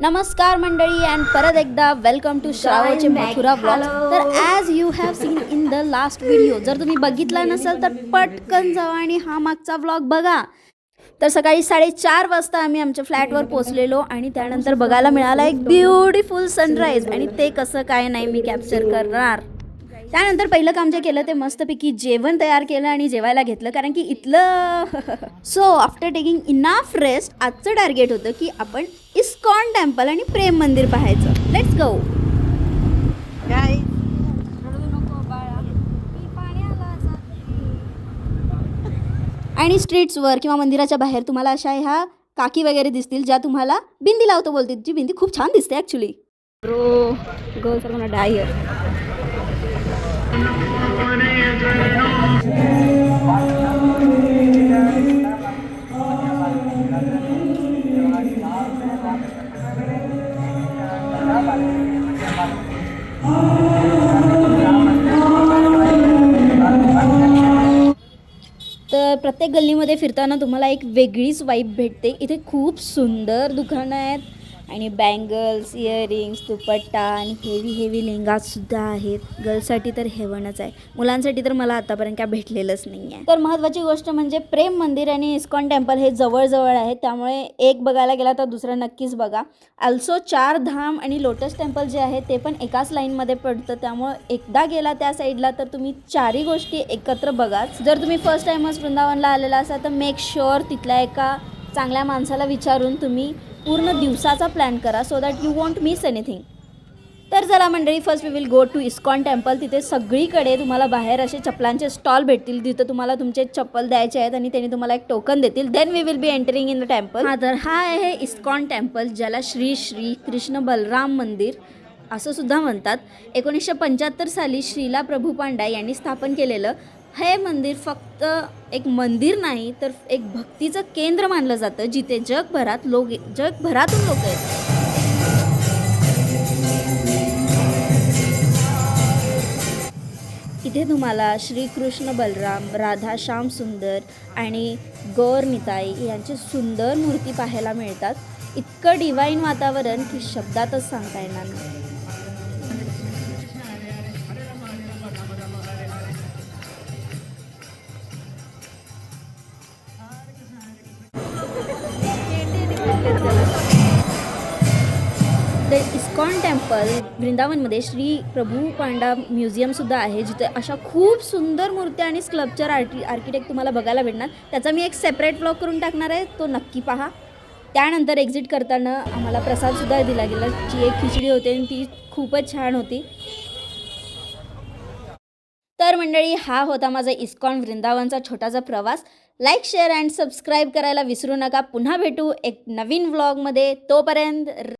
नमस्कार मंडळी अँड परत एकदा वेलकम टू श्रावचे. मथुरा ब्लॉग. तर as you have seen in the last video जर तुम्ही बघितला नसेल तर पटकन जावा आणि हा मागचा व्लॉग बघा तर सकाळी साडेचार वाजता आम्ही आमच्या फ्लॅटवर पोचलेलो आणि त्यानंतर बघायला मिळाला एक ब्युटिफुल सनराईज आणि ते कसं काय नाही मी कॅप्चर करणार त्यानंतर पहिलं काम जे केलं ते मस्तपैकी जेवण तयार केलं आणि जेवायला घेतलं कारण की इथलं so after taking enough rest आजचं टार्गेट होतं की आपण इस्कॉन टेम्पल आणि प्रेम मंदिर पाहायचं. लेट्स गो आणि स्ट्रीट्सवर किंवा मंदिराच्या बाहेर तुम्हाला अशा ह्या काकी वगैरे दिसतील ज्या तुम्हाला बिंदी लावतो बोलतील. जी बिंदी खूप छान दिसते ॲक्च्युली डायर तर प्रत्येक गल्लीमध्ये फिरताना तुम्हाला एक वेगळीच वाईब भेटते. इथे खूप सुंदर दुकानं आहेत. आणि बँगल्स इयरिंग्स दुपट्टा आणि हेवी हेवी लेंगासुद्धा आहेत. गर्ल्ससाठी तर हेवणच आहे. मुलांसाठी तर मला आतापर्यंत काय भेटलेलंच नाही आहे तर महत्त्वाची गोष्ट म्हणजे प्रेम मंदिर आणि इस्कॉन टेम्पल हे जवळजवळ आहे. त्यामुळे एक बघायला गेला तर दुसरं नक्कीच बघा. अल्सो चार धाम आणि लोटस टेम्पल जे आहे ते पण एकाच लाईनमध्ये पडतं. त्यामुळं एकदा गेला त्या साईडला तर तुम्ही चारही गोष्टी एकत्र बघाच जर तुम्ही फर्स्ट टाईमच वृंदावनला आलेला असाल तर मेक शुअर तिथल्या एका चांगल्या माणसाला विचारून तुम्ही पूर्ण दिवसाचा प्लॅन करा so that you won't miss anything तर चला मंडळी first we will go to ISKCON temple तिथे सगळीकडे तुम्हाला बाहेर असे चप्पलांचे स्टॉल भेटतील. तिथं तुम्हाला तुमचे चप्पल द्यायचे आहेत आणि त्यांनी तुम्हाला एक टोकन देतील. Then we will be entering in the temple हा तर हा आहे इस्कॉन टेम्पल ज्याला श्री श्री कृष्ण बलराम मंदिर असं सुद्धा म्हणतात. एकोणीसशे पंच्याहत्तर साली श्रीला प्रभू पांडा यांनी स्थापन केलेलं हे मंदिर फक्त एक मंदिर नाही तर एक भक्तीचं केंद्र मानलं जातं जिथे जगभरात लोक जगभरातून लोक येतात. इथे तुम्हाला श्रीकृष्ण बलराम राधा श्याम सुंदर आणि गौर निताई यांचे सुंदर मूर्ती पाहायला मिळतात. इतकं डिवाईन वातावरण की शब्दातच सांगता येणार नाही. द इस्कॉन टेम्पल वृंदावनमध्ये श्री प्रभू पांडा म्युझियमसुद्धा आहे जिथे अशा खूप सुंदर मूर्त्या आणि स्कल्पचर आर्टि आर्किटेक्ट तुम्हाला बघायला भेटणार. त्याचा मी एक सेपरेट ब्लॉग करून टाकणार आहे तो नक्की पहा. त्यानंतर एक्झिट करताना आम्हाला प्रसादसुद्धा दिला गेला जी एक खिचडी होती आणि ती खूपच छान होती. तर मंडळी हा होता माझा इस्कॉन वृंदावनचा छोटासा प्रवास. लाईक शेअर अँड सबस्क्राईब करायला विसरू नका. पुन्हा भेटू एक नवीन व्लॉगमध्ये तोपर्यंत